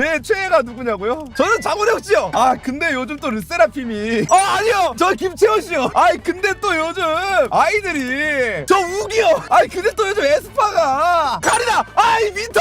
제 최애가 누구냐고요? 저는 장원혁 씨요. 아 근데 요즘 또 르세라핌이 아 아니요 저 김채원 씨요. 아이 근데 또 요즘 아이들이 저 우기요. 아이 근데 또 요즘 에스파가 카리나 아이 민터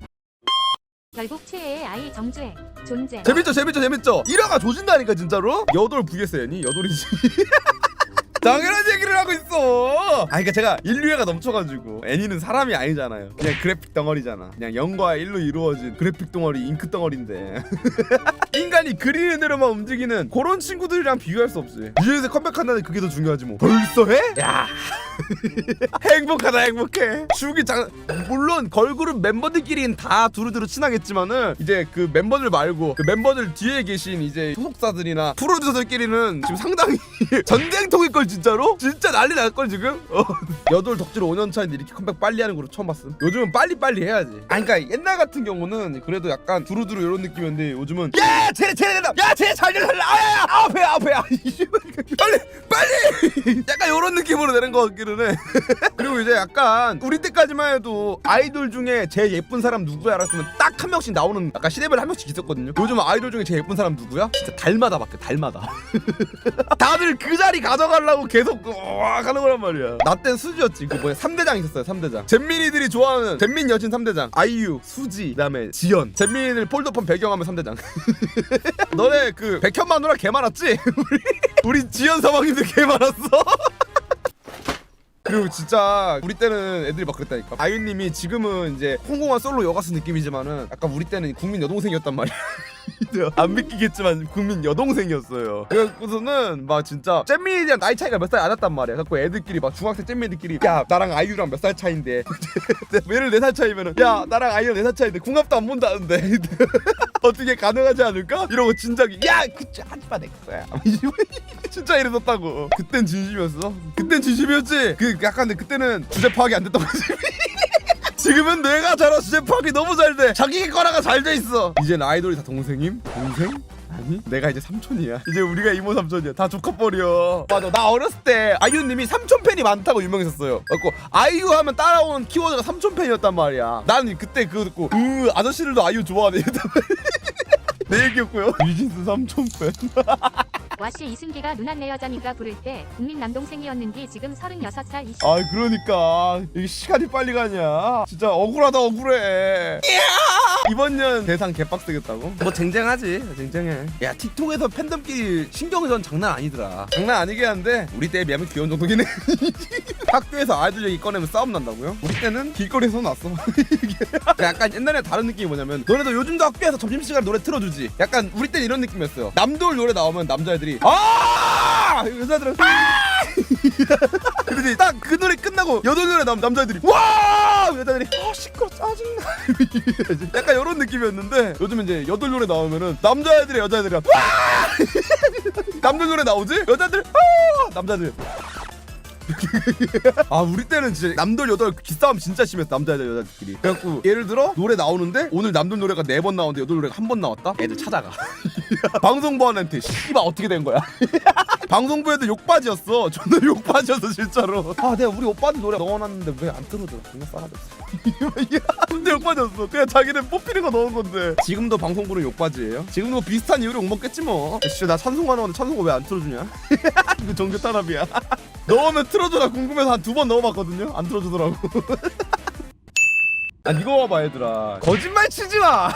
결국 최애의 아이 정주행 존재 재밌죠 재밌죠 재밌죠. 일화가 조진다니까 진짜로. 여돌 vs 애니 여돌이지. 얘기를 하고 있어. 아, 그러니까 제가 인류애가 넘쳐가지고 애니는 사람이 아니잖아요. 그냥 그래픽 덩어리잖아. 그냥 0과 1로 이루어진 그래픽 덩어리, 잉크 덩어리인데 인간이 그리는 대로만 움직이는 그런 친구들이랑 비교할 수 없지. 유에서 컴백한다는 그게 더 중요하지 뭐. 벌써 해? 야. 행복하다 행복해. 추기 장 물론 걸그룹 멤버들끼리는 다 두루두루 친하겠지만은 이제 그 멤버들 말고 그 멤버들 뒤에 계신 이제 소속사들이나 프로듀서들끼리는 지금 상당히 전쟁통일 걸 진짜로? 진짜 난리 날 걸 지금? 어. 여돌 덕질 5년 차인데 이렇게 컴백 빨리 하는 그룹 처음 봤음. 요즘은 빨리 빨리 해야지. 아니 그러니까 옛날 같은 경우는 그래도 약간 두루두루 이런 느낌이었는데 요즘은 야 쟤네 쟤네 된다. 야 쟤네 잘들 살라. 아야야 앞에 앞에 아, 빨리 빨리 약간 이런 느낌으로 되는 것 같기는 해. 그리고 이제 약간 우리 때까지만 해도 아이돌 중에 제일 예쁜 사람 누구야 알았으면 딱 한 명씩 나오는 약간 시대별로 한 명씩 있었거든요. 요즘 아이돌 중에 제일 예쁜 사람 누구야? 진짜 달마다 바뀌어 달마다. 다들 그 자리 가져가려고 계속 와 가는 거란 말이야. 나 땐 수지였지. 그 뭐야 3대장 있었어요 3대장. 잼민이들이 좋아하는 잼민 여친 3대장. 아이유, 수지, 그다음에 지연. 잼민이들 폴더폰 배경하면 3대장. 너네 그 백현마 누나 개 많았지? 우리 우리 지연 사방님들 개 많았어. 그리고 진짜 우리 때는 애들이 막 그랬다니까 아유님이 지금은 이제 홍콩한 솔로 여가수 느낌이지만은 약간 우리 때는 국민 여동생이었단 말이야 안 믿기겠지만 국민 여동생이었어요 그래서는 막 진짜 잼민이랑 나이 차이가 몇 살 안 났단 말이야 그래서 애들끼리 막 중학생 잼민이들끼리 야 나랑 아이유랑 몇 살 차인데 얘를 4살 차이면은 야 나랑 아이유랑 4살 차인데 궁합도 안 본다는데 어떻게 가능하지 않을까? 이러고 진작에 야 그치 하지마 내 거야. 진짜 이랬었다고. 그땐 진심이었어. 그땐 진심이었지. 그 약간 근데 그때는 주제 파악이 안 됐던 거지. 지금은 내가 잘하 주제 파악이 너무 잘돼. 자기 거라가 잘 돼 있어. 이젠 아이돌이 다 동생임? 동생? 아니 내가 이제 삼촌이야. 이제 우리가 이모 삼촌이야. 다 조카뻘이야 맞아. 나 어렸을 때 아이유님이 삼촌 팬이 많다고 유명했었어요. 그래고 아이유 하면 따라오는 키워드가 삼촌 팬이었단 말이야. 난 그때 그거 듣고 으 아저씨들도 아이유 좋아하네. 이랬단 말이야 내 얘기였고요. 유진스 삼촌 팬. 와씨 이승기가 누난 내 여자니까 부를 때 국민 남동생이었는데 지금 36살 이씨 아 그러니까. 이게 시간이 빨리 가냐. 진짜 억울하다 억울해. 이 번 년 대상 개빡세겠다고? 뭐 쟁쟁하지 쟁쟁해. 야 틱톡에서 팬덤끼리 신경전 장난 아니더라. 장난 아니긴 한데 우리 때에 비하면 귀여운 정도긴 해. 학교에서 아이들 얘기 꺼내면 싸움 난다고요? 우리 때는 길거리에서 났어. 약간 옛날에 다른 느낌이 뭐냐면 너네도 요즘도 학교에서 점심시간 노래 틀어주지. 약간 우리 때는 이런 느낌이었어요 남돌 노래 나오면 남자애들이 아! 여자들은 아 근데 딱 그 노래 끝나고 여덟 노래 나오면 남자애들이 와! 여자들이 아 시끄러 짜증나. 약간 이런 느낌이었는데 요즘 이제 여덟 노래 나오면은 남자애들이 여자애들이랑 와! 남들 노래 나오지? 여자들 아! 남자들 아 우리 때는 진짜 남돌 여덟 기싸움 진짜 심했어 남자애들 여자들끼리. 그래갖고 예를 들어 노래 나오는데 오늘 남돌 노래가 네 번 나오는데 여덟 노래가 한 번 나왔다? 애들 찾아가. 방송부한테 씨발 어떻게 된 거야? 방송부 애들 욕바지였어. 존나 욕바지였어 진짜로. 아 내가 우리 오빠들 노래 넣어놨는데 왜 안 틀어줘? 존나 싸가지없어 근데 욕바지였어. 그냥 자기는 뽑히는 거 넣은 건데. 지금도 방송부는 욕바지예요? 지금도 비슷한 이유로 욕먹겠지 뭐. 진짜 나 찬송가 넣었는데 찬송가 왜 안 틀어주냐? 이거 정규 탄압이야 넣으면 틀어줘라. 궁금해서 한 두 번 넣어봤거든요. 안 틀어주더라고 아 이거 봐봐 얘들아. 거짓말 치지 마!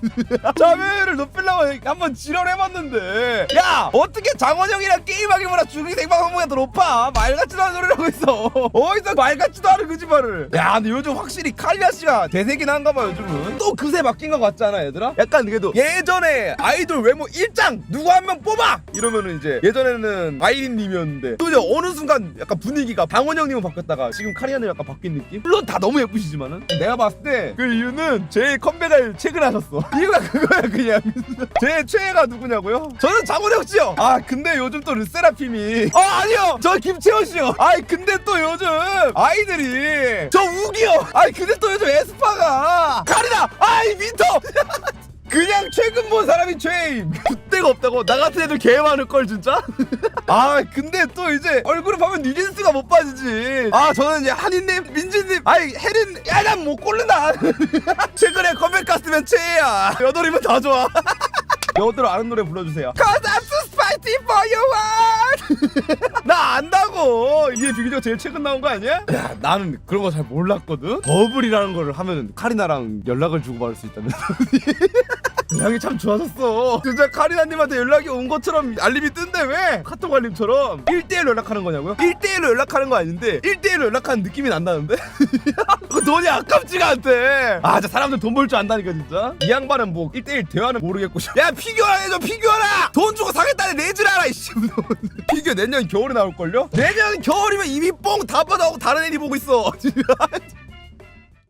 자매를 높이려고 한번 지랄해봤는데. 야 어떻게 장원영이랑 게임하기보다 중이 생방송보다 더 높아? 말 같지도 않은 소리를 하고 있어. 어디서 말 같지도 않은 거짓말을. 야 근데 요즘 확실히 칼리아 씨가 대세긴 한가 봐 요즘은. 또 그새 바뀐 것 같잖아 얘들아. 약간 그래도 예전에 아이돌 외모 일장 누구 한 명 뽑아! 이러면은 이제 예전에는 아이린님이었는데 또 이제 어느 순간 약간 분위기가 방원영님은 바뀌었다가 지금 카리아는 약간 바뀐 느낌? 물론 다 너무 예쁘시지만은. 내가 봤을 때 그 이유는 제 컴백을 최근 하셨어. 이유가 그거야 그냥. 제 최애가 누구냐고요? 저는 장원혁 씨요. 아 근데 요즘 또 르세라핌이. 아 아니요! 저 김채원 씨요. 아이 근데 또 요즘 아이들이 저 우기요. 아이 근데 또 요즘 에스파가. 카리나 아이 민터 그냥 최근 본 사람이 죄임 그때가 없다고? 나 같은 애들 개 많을 걸 진짜? 아 근데 또 이제 얼굴을 보면 뉴진스가 못 빠지지. 아 저는 이제 한이님 민지님 아이 혜린 야난 못 고른다. 최근에 컴백 갔으면 최애야. 여덟이면 다 좋아. 여덟 아는 노래 불러주세요. Cause I'm so spicy for your heart. 나 안다고. 이게 비교적 제일 최근 나온 거 아니야? 야 나는 그런 거 잘 몰랐거든. 버블이라는 거를 하면 카리나랑 연락을 주고받을 수 있다면 연락이 참 좋아졌어. 진짜 카리나님한테 연락이 온 것처럼 알림이 뜬대 왜? 카톡 알림처럼. 1대1로 연락하는 거냐고요? 1대1로 연락하는 거 아닌데 1대1로 연락하는 느낌이 난다는데? 그 돈이 아깝지가 않대. 아 진짜 사람들 돈 벌 줄 안다니까 진짜. 이 양반은 뭐 1대1 대화는 모르겠고. 야 피규어라 해줘 피규어라! 돈 주고 사겠다는 내지라라 이씨. 피규어 내년 겨울에 나올걸요? 내년 겨울이면 이미 뽕다 빠져나오고 다른 애니 보고 있어